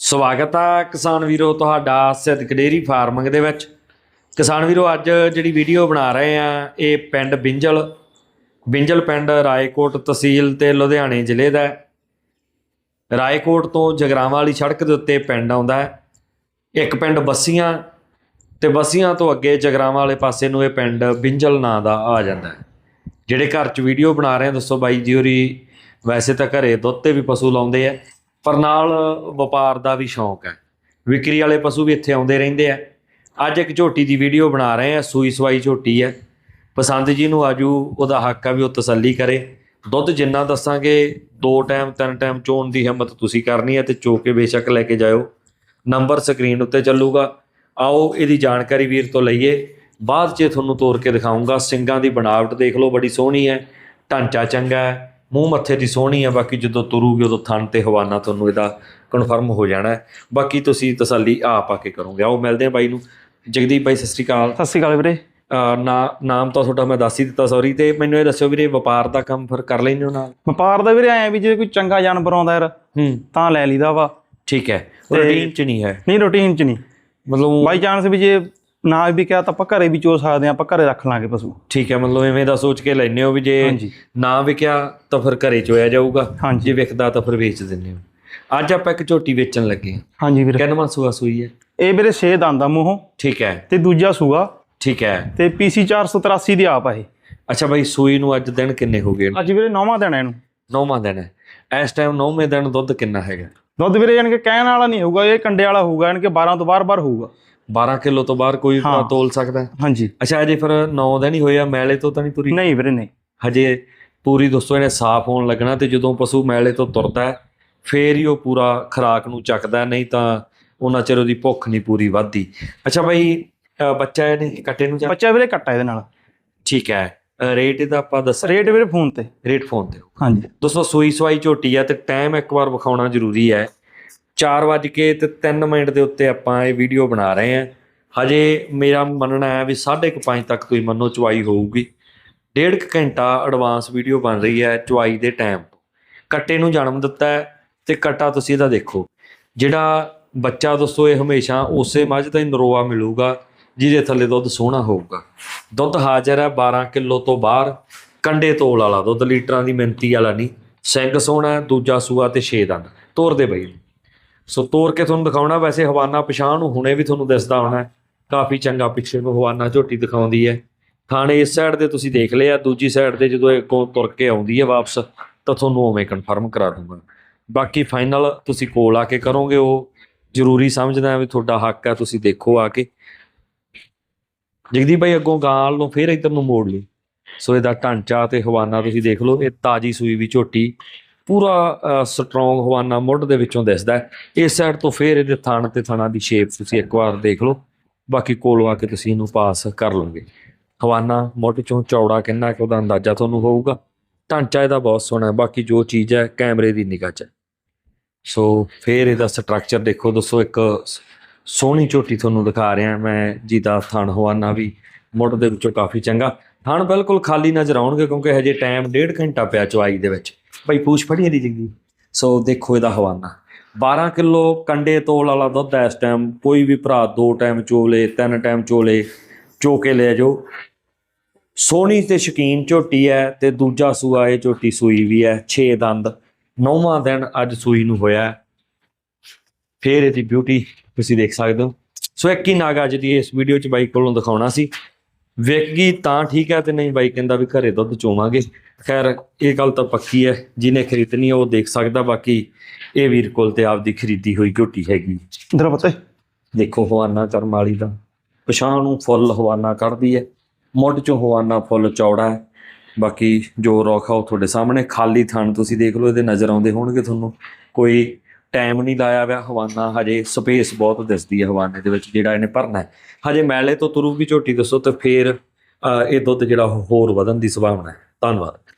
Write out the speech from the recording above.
ਸਵਾਗਤ ਆ ਕਿਸਾਨ ਵੀਰੋ ਤੁਹਾਡਾ ਸਿੱਧਕ ਡੇਅਰੀ ਫਾਰਮਿੰਗ ਦੇ ਵਿੱਚ। ਕਿਸਾਨ ਵੀਰੋ, ਅੱਜ ਜਿਹੜੀ ਵੀਡੀਓ ਬਣਾ ਰਹੇ ਆ, ਇਹ ਪਿੰਡ ਬਿੰਜਲ ਬਿੰਜਲ ਪਿੰਡ ਰਾਏਕੋਟ ਤਹਿਸੀਲ ਤੇ ਲੁਧਿਆਣੇ ਜ਼ਿਲ੍ਹੇ ਦਾ ਰਾਏਕੋਟ ਤੋਂ ਜਗਰਾਵਾਂ ਵਾਲੀ ਸੜਕ ਦੇ ਉੱਤੇ ਪਿੰਡ ਆਉਂਦਾ ਹੈ। ਇੱਕ ਪਿੰਡ ਬੱਸੀਆਂ, ਤੇ ਬੱਸੀਆਂ ਤੋਂ ਅੱਗੇ ਜਗਰਾਵਾਂ ਵਾਲੇ ਪਾਸੇ ਨੂੰ ਇਹ ਪਿੰਡ ਬਿੰਜਲ ਨਾਂ ਦਾ ਆ ਜਾਂਦਾ ਜਿਹੜੇ ਘਰ 'ਚ ਵੀਡੀਓ ਬਣਾ ਰਹੇ ਆ, ਦੱਸੋ ਬਾਈ ਜੀ ਹੋਰੀ, ਵੈਸੇ ਤਾਂ ਘਰੇ ਦੁੱਧ ਤੇ ਵੀ ਪਸ਼ੂ ਲਾਉਂਦੇ ਆ। ਪਰ ਨਾਲ ਵਪਾਰ ਦਾ ਵੀ ਸ਼ੌਂਕ ਹੈ। ਵਿਕਰੀ ਵਾਲੇ ਪਸ਼ੂ ਵੀ ਇੱਥੇ ਆਉਂਦੇ ਰਹਿੰਦੇ ਆ। ਅੱਜ ਇੱਕ ਝੋਟੀ ਦੀ ਵੀਡੀਓ ਬਣਾ ਰਹੇ ਆ, ਸੂਈ ਸਵਾਈ ਝੋਟੀ ਹੈ। ਪਸੰਦ ਜੀ ਨੂੰ ਆਜੂ, ਉਹਦਾ ਹੱਕ ਆ ਵੀ ਉਹ ਤਸੱਲੀ ਕਰੇ। ਦੁੱਧ ਜਿੰਨਾ ਦੱਸਾਂਗੇ, ਦੋ ਟਾਈਮ, ਤਿੰਨ ਟਾਈਮ ਚੋਣ ਦੀ ਹਿੰਮਤ ਤੁਸੀਂ ਕਰਨੀ ਹੈ ਤੇ ਚੋ ਕੇ ਬੇਸ਼ੱਕ ਲੈ ਕੇ ਜਾਇਓ। ਨੰਬਰ ਸਕਰੀਨ ਉੱਤੇ ਚੱਲੂਗਾ। ਆਓ ਇਹਦੀ ਜਾਣਕਾਰੀ ਵੀਰ ਤੋਂ ਲਈਏ। ਬਾਅਦ 'ਚ ਤੁਹਾਨੂੰ ਤੋਰ ਕੇ ਦਿਖਾਉਂਗਾ ਸਿੰਗਾਂ ਦੀ ਬਣਾਵਟ ਦੇਖ ਲਓ, ਬੜੀ ਸੋਹਣੀ ਹੈ। ਢਾਂਚਾ ਚੰਗਾ ਹੈ। ਮੂੰਹ ਮੱਥੇ ਦੀ ਸੋਹਣੀ ਹੈ ਬਾਕੀ ਜਦੋਂ ਤੁਰੂਗੀ ਉਦੋਂ ਥਣ ਤੇ ਹਵਾਨਾ ਤੁਹਾਨੂੰ ਇਹਦਾ ਕਨਫਰਮ ਹੋ ਜਾਣਾ ਬਾਕੀ ਤੁਸੀਂ ਤਸੱਲੀ ਆਪ ਆ ਕੇ ਕਰੋਗੇ। ਆਓ ਮਿਲਦੇ ਹਾਂ ਬਾਈ ਨੂੰ। ਜਗਦੀਪ ਬਾਈ ਸਤਿ ਸ਼੍ਰੀ ਅਕਾਲ। ਸਤਿ ਸ਼੍ਰੀ ਅਕਾਲ ਵੀਰੇ। ਨਾ ਨਾਮ ਤਾਂ ਤੁਹਾਡਾ ਮੈਂ ਦੱਸ ਹੀ ਦਿੱਤਾ ਸੌਰੀ ਤੇ ਮੈਨੂੰ ਇਹ ਦੱਸਿਓ ਵੀਰੇ ਵਪਾਰ ਦਾ ਕੰਮ ਫਿਰ ਕਰ ਲੈਂਦੇ ਹੋ ਨਾਲ? ਵਪਾਰ ਦਾ ਵੀਰੇ ਐ ਵੀ ਜੇ ਕੋਈ ਚੰਗਾ ਜਾਨਵਰ ਆਉਂਦਾ ਯਾਰ ਹੂੰ। ਤਾਂ ਲੈ ਲਈਦਾ ਵਾ। ਠੀਕ ਹੈ। ਰੂਟੀਨ ਚ ਨਹੀਂ ਹੈ। ਨਹੀਂ ਰੂਟੀਨ ਚ ਨਹੀਂ। ਮਤਲਬ ਬਾਈ ਚਾਂਸ ਵੀ ਜੇ ਨਾ ਵੀ ਕਿਹਾ ਤਾਂ ਆਪਾਂ ਘਰੇ ਵੀ ਚੋ ਸਕਦੇ ਆ ਆਪਾਂ ਘਰੇ ਰੱਖ ਲਾਂਗੇ ਪਸ਼ੂ। ਠੀਕ ਹੈ ਮਤਲਬ ਐਵੇਂ ਦਾ ਸੋਚ ਕੇ ਲੈਨੇ ਹੋ ਵੀ ਜੇ ਨਾ ਵਿਕਿਆ ਤਾਂ ਫਿਰ ਘਰੇ ਚੋਇਆ ਜਾਊਗਾ। ਜੇ ਵਿਕਦਾ ਤਾਂ ਫਿਰ ਵੇਚ ਦਿੰਦੇ ਹੋ। ਅੱਜ ਆਪਾਂ ਇੱਕ ਝੋਟੀ ਵੇਚਣ ਲੱਗੇ ਹਾਂ। ਹਾਂਜੀ ਵੀਰੇ। ਕਿੰਨਵਾਂ ਸੂਆ ਸੂਈ ਹੈ? ਇਹ ਵੀਰੇ 6 ਦੰਦ ਆ ਮੂੰਹੋਂ। ਠੀਕ ਹੈ। ਤੇ ਦੂਜਾ ਸੂਆ। ਠੀਕ ਹੈ। ਤੇ ਪੀਸੀ 483 ਦੀ ਆਪ ਆ ਇਹ। ਅੱਛਾ ਬਾਈ ਸੂਈ ਨੂੰ ਅੱਜ ਦਿਨ ਕਿੰਨੇ ਹੋ ਗਏ? ਅੱਜ ਵੀਰੇ ਨੌਵਾਂ ਦਿਨ ਆ ਇਹਨੂੰ। ਨੌਵਾਂ ਦਿਨ ਹੈ। ਇਸ ਟਾਈਮ ਨੌਵੇਂ ਦਿਨ ਦੁੱਧ ਕਿੰਨਾ ਹੈਗਾ? ਦੁੱਧ ਵੀਰੇ ਯਾਨੀ ਕਿ ਕਹਿਣ ਵਾਲਾ ਨਹੀਂ ਹੋਊਗਾ ਇਹ ਕੰਡੇ ਵਾਲਾ ਹੋਊਗਾ ਯਾਨੀ ਕਿ 12 ਤੋਂ ਬਾਰ-ਬਾਰ ਹੋਊਗਾ। 12 ਕਿਲੋ ਤੋਂ ਬਾਹਰ ਕੋਈ ਹਾਂ। ਤੋਲ ਸਕਦਾ? ਹਾਂਜੀ। ਅੱਛਾ ਅਜੇ ਫਿਰ 9 ਦਿਨ ਹੀ ਹੋਇਆ ਮੈਲੇ ਤੋਂ ਤਾਂ ਨਹੀਂ ਤੁਰੀ ਨਹੀਂ ਵੀਰੇ ਨਹੀਂ। ਹਜੇ ਪੂਰੀ ਦੋਸਤੋ ਇਹਨੇ ਸਾਫ਼ ਹੋਣ ਲੱਗਣਾ ਤੇ ਜਦੋਂ ਪਸ਼ੂ ਮੈਲੇ ਤੋਂ ਤੁਰਦਾ ਹੈ ਫੇਰ ਹੀ ਉਹ ਪੂਰਾ ਖਰਾਕ ਨੂੰ ਚੱਕਦਾ ਨਹੀਂ ਤਾਂ ਉਹਨਾਂ ਚਿਰ ਉਹਦੀ ਭੁੱਖ ਨਹੀਂ ਪੂਰੀ ਵੱਧਦੀ। ਅੱਛਾ ਭਾਈ ਬੱਚਾ ਇਹਨੇ ਕੱਟੇ ਨੂੰ ਜਾ? ਬੱਚਾ ਵੀਰੇ ਕੱਟਾ ਇਹਦੇ ਨਾਲ। ਠੀਕ ਹੈ। ਰੇਟ ਇਹਦਾ ਆਪਾਂ ਦੱਸ ਰੇਟ ਵੀਰੇ ਫੋਨ ਤੇ। ਰੇਟ ਫੋਨ ਤੇ। ਹਾਂਜੀ। ਦੋਸਤੋ ਸੂਈ ਸਵਾਈ ਝੋਟੀ ਹੈ ਤੇ ਟਾਈਮ ਇੱਕ ਵਾਰ ਵਿਖਾਉਣਾ ਜ਼ਰੂਰੀ ਹੈ। 4 ਵਜੇ ਕੇ ਤੇ 3 ਮਿੰਟ ਦੇ ਉੱਤੇ ਆਪਾਂ ਇਹ ਵੀਡੀਓ ਬਣਾ ਰਹੇ ਹਾਂ। ਹਜੇ ਮੇਰਾ ਮੰਨਣਾ ਹੈ ਵੀ 5:30 ਤੱਕ ਤੁਸੀਂ ਮੰਨੋ ਚਵਾਈ ਹੋਊਗੀ। ਡੇਢ ਕੁ ਘੰਟਾ ਐਡਵਾਂਸ ਵੀਡੀਓ ਬਣ ਰਹੀ ਹੈ ਚਵਾਈ ਦੇ ਟਾਈਮ ਤੋਂ। ਕੱਟੇ ਨੂੰ ਜਨਮ ਦਿੱਤਾ ਹੈ ਤੇ ਕੱਟਾ ਤੁਸੀਂ ਇਹਦਾ ਦੇਖੋ। ਜਿਹੜਾ ਬੱਚਾ ਦੋਸਤੋ, ਇਹ ਹਮੇਸ਼ਾ ਉਸੇ ਮੱਝ ਦਾ ਹੀ ਨਰੋਆ ਮਿਲੂਗਾ, ਜਿਹਦੇ ਥੱਲੇ ਦੁੱਧ ਸੋਹਣਾ ਹੋਊਗਾ। ਦੁੱਧ ਹਾਜ਼ਰ ਹੈ 12 ਕਿਲੋ ਤੋਂ ਬਾਹਰ। ਕੰਡੇ ਤੋਲ ਵਾਲਾ ਦੁੱਧ, ਲੀਟਰਾਂ ਦੀ ਮਿੰਤੀ ਵਾਲਾ ਨਹੀਂ। ਸਿੰਗ ਸੋਹਣਾ, ਦੂਜਾ ਸੂਆ ਤੇ 6 ਦੰਦ। ਤੋਰ ਦੇ ਬਈ। ਸੋ ਤੋਰ ਕੇ ਤੁਹਾਨੂੰ ਦਿਖਾਉਣਾ, ਵੈਸੇ ਹਵਾਨਾ ਪਛਾਣ ਨੂੰ ਹੁਣੇ ਵੀ ਤੁਹਾਨੂੰ ਦਿਸਦਾ ਹੋਣਾ ਕਾਫੀ ਚੰਗਾ ਪਿੱਛੇ ਨੂੰ ਹਵਾਨਾ ਝੋਟੀ ਦਿਖਾਉਂਦੀ ਹੈ। ਥਾਣੇ ਇਸ ਸਾਈਡ ਦੇ ਤੁਸੀਂ ਦੇਖ ਲਿਆ, ਦੂਜੀ ਸਾਈਡ ਤੇ ਜਦੋਂ ਇਹ ਅੱਗੋਂ ਤੁਰ ਕੇ ਆਉਂਦੀ ਹੈ ਵਾਪਸ, ਤਾਂ ਤੁਹਾਨੂੰ ਉਵੇਂ ਕਨਫਰਮ ਕਰਾ ਦੂੰਗਾ ਬਾਕੀ ਫਾਈਨਲ ਤੁਸੀਂ ਕੋਲ ਆ ਕੇ ਕਰੋਗੇ, ਉਹ ਜ਼ਰੂਰੀ ਸਮਝਦਾ ਵੀ ਤੁਹਾਡਾ ਹੱਕ ਹੈ, ਤੁਸੀਂ ਦੇਖੋ ਆ ਕੇ। ਜਗਦੀਪ ਭਾਈ, ਅੱਗੋਂ ਗਾਲ ਨੂੰ ਫੇਰ ਇੱਧਰ ਨੂੰ ਮੋੜ ਲਈ ਸੋ ਇਹਦਾ ਢਾਂਚਾ ਤੇ ਹਵਾਨਾ ਤੁਸੀਂ ਦੇਖ ਲਓ, ਇਹ ਤਾਜੀ ਸੂਈ ਵੀ ਝੋਟੀ। ਪੂਰਾ ਸਟਰੋਂਗ ਹਵਾਨਾ ਮੁੱਢ ਦੇ ਵਿੱਚੋਂ ਦਿਸਦਾ ਹੈ। ਇਸ ਸਾਈਡ ਤੋਂ ਫੇਰ ਇਹਦੇ ਥਣ ਤੇ ਥਣਾ ਦੀ ਸ਼ੇਪ ਤੁਸੀਂ ਇੱਕ ਵਾਰ ਦੇਖ ਲਓ। ਬਾਕੀ ਕੋਲ ਆ ਕੇ ਤੁਸੀਂ ਇਹਨੂੰ ਪਾਸ ਕਰ ਲਓਗੇ। ਹਵਾਨਾ ਮੁੱਢ ਚੋਂ ਚੌੜਾ ਕਿੰਨਾ ਕੁ ਉਹਦਾ ਅੰਦਾਜ਼ਾ ਤੁਹਾਨੂੰ ਹੋਊਗਾ। ਢਾਂਚਾ ਇਹਦਾ ਬਹੁਤ ਸੋਹਣਾ ਹੈ। ਬਾਕੀ ਜੋ ਚੀਜ਼ ਹੈ, ਕੈਮਰੇ ਦੀ ਨਿਗਾਹ 'ਚ ਹੈ। ਸੋ ਫੇਰ ਇਹਦਾ ਸਟਰਕਚਰ ਦੇਖੋ। ਦੋਸਤੋ ਇੱਕ ਸ- ਸੋਹਣੀ ਝੋਟੀ ਤੁਹਾਨੂੰ ਦਿਖਾ ਰਿਹਾ। ਮੈਂ ਜਿਹਦਾ ਥਣ ਹਵਾਨਾ ਵੀ ਮੁੱਢ ਦੇ ਵਿੱਚੋਂ ਕਾਫੀ ਚੰਗਾ। ਥਣ ਬਿਲਕੁਲ ਖਾਲੀ ਨਜ਼ਰ ਆਉਣਗੇ ਕਿਉਂਕਿ ਹਜੇ ਟਾਈਮ ਡੇਢ ਘੰਟਾ ਪਿਆ ਚਵਾਈ ਦੇ ਵਿੱਚ। ਭਾਈ ਪੂਛ ਫੜੀ ਇਹਦੀ ਜੰਗੀ ਸੋ ਦੇਖੋ ਇਹਦਾ ਹਵਾਨਾ। 12 ਕਿਲੋ ਕੰਡੇ ਤੋਲ ਵਾਲਾ ਦੁੱਧ ਇਸ ਟਾਈਮ ਕੋਈ ਵੀ ਭਰਾ ਦੋ ਟਾਈਮ ਚੋਲੇ, ਤਿੰਨ ਟਾਈਮ ਚੋਲੇ ਚੋ ਕੇ ਲੈ ਜਾਓ। ਸੋਹਣੀ ਤੇ ਸ਼ਕੀਨ ਝੋਟੀ ਹੈ ਤੇ ਦੂਜਾ ਸੂਆ ਇਹ ਝੋਟੀ ਸੂਈ ਵੀ ਹੈ 6 ਦੰਦ। ਨੌਵਾਂ ਦਿਨ ਅੱਜ ਸੂਈ ਨੂੰ ਹੋਇਆ ਫੇਰ ਇਹਦੀ ਬਿਊਟੀ ਤੁਸੀਂ ਦੇਖ ਸਕਦੇ ਹੋ। ਸੋ ਇੱਕ ਹੀ ਨਾਗ ਅੱਜ ਦੀ ਇਸ ਵੀਡੀਓ ਚ ਬਾਈ ਕੋਲੋਂ ਦਿਖਾਉਣਾ ਸੀ। ਵਿਕ ਗਈ ਤਾਂ ਠੀਕ ਹੈ ਤੇ ਨਹੀਂ ਬਾਈ ਕਹਿੰਦਾ ਵੀ ਘਰੇ ਦੁੱਧ ਚੋਵਾਂਗੇ। ਖੈਰ ਇਹ ਗੱਲ ਤਾਂ ਪੱਕੀ ਹੈ ਜਿਹਨੇ ਖਰੀਦਣੀ ਉਹ ਦੇਖ ਸਕਦਾ ਬਾਕੀ ਇਹ ਵੀਰ ਕੋਲ ਤੇ ਆਪਦੀ ਖਰੀਦੀ ਹੋਈ ਝੋਟੀ ਹੈਗੀ। ਇਧਰ ਪਤਾ? ਦੇਖੋ ਹਵਾਨਾ ਕਰਮ ਵਾਲੀ ਦਾ ਪਛਾਣ ਨੂੰ ਫੁੱਲ ਹਵਾਨਾ ਕੱਢਦੀ ਹੈ ਮੁੱਢ ਚੋਂ ਹਵਾਨਾ ਫੁੱਲ ਚੌੜਾ ਹੈ। ਬਾਕੀ ਜੋ ਰੋਖਾ ਉਹ ਤੁਹਾਡੇ ਸਾਹਮਣੇ ਖਾਲੀ ਥਣ ਤੁਸੀਂ ਦੇਖ ਲਓ ਇਹਦੇ ਨਜ਼ਰ ਆਉਂਦੇ ਹੋਣਗੇ ਤੁਹਾਨੂੰ। ਕੋਈ ਟਾਈਮ ਨਹੀਂ ਲਾਇਆ ਹੋਇਆ ਹਵਾਨਾ, ਹਜੇ ਸਪੇਸ ਬਹੁਤ ਦਿਸਦੀ ਹੈ ਹਵਾਨੇ ਦੇ ਵਿੱਚ ਜਿਹੜਾ ਇਹਨੇ ਭਰਨਾ ਹੈ। ਹਜੇ ਮੈਲੇ ਤੋਂ ਤੁਰੂ ਵੀ ਝੋਟੀ ਦੱਸੋ ਤੇ ਫੇਰ ਇਹ ਦੁੱਧ ਜਿਹੜਾ ਹੋਰ ਵਧਣ ਦੀ ਸੰਭਾਵਨਾ ਹੈ। ਧੰਨਵਾਦ।